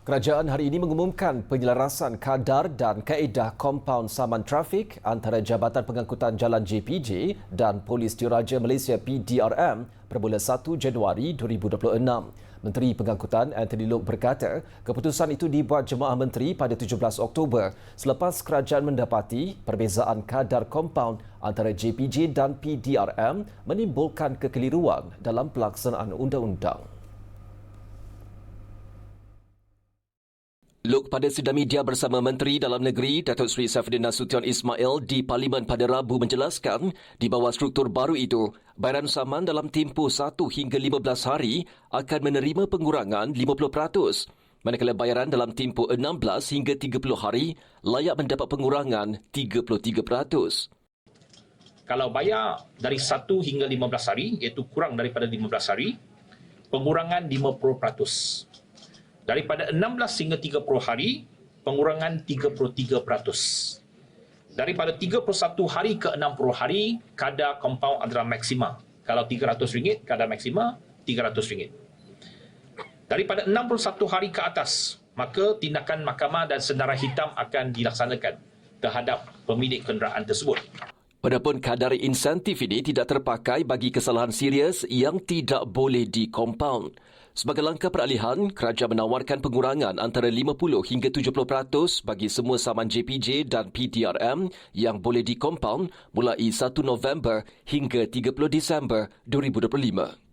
Kerajaan hari ini mengumumkan penyelarasan kadar dan kaedah kompaun saman trafik antara Jabatan Pengangkutan Jalan JPJ dan Polis Diraja Malaysia PDRM bermula 1 Januari 2026. Menteri Pengangkutan Anthony Loke berkata, keputusan itu dibuat Jemaah Menteri pada 17 Oktober selepas kerajaan mendapati perbezaan kadar kompaun antara JPJ dan PDRM menimbulkan kekeliruan dalam pelaksanaan undang-undang. Luk pada sidang media bersama Menteri Dalam Negeri Datuk Seri Saifuddin Nasution Ismail di Parlimen pada Rabu menjelaskan di bawah struktur baru itu, bayaran saman dalam tempoh 1 hingga 15 hari akan menerima pengurangan 50%. Manakala bayaran dalam tempoh 16 hingga 30 hari layak mendapat pengurangan 33%. Kalau bayar dari 1 hingga 15 hari, iaitu kurang daripada 15 hari, pengurangan 50% daripada 16 hingga 30 hari pengurangan 33%. Daripada 31 hari ke 60 hari kadar kompaun adalah maksima. Kalau RM300 kadar maksima RM300. Daripada 61 hari ke atas maka tindakan mahkamah dan senarai hitam akan dilaksanakan terhadap pemilik kenderaan tersebut. Padahal kadar insentif ini tidak terpakai bagi kesalahan serius yang tidak boleh dikompaun. Sebagai langkah peralihan, kerajaan menawarkan pengurangan antara 50 hingga 70% bagi semua saman JPJ dan PDRM yang boleh dikompaun mulai 1 November hingga 30 Disember 2025.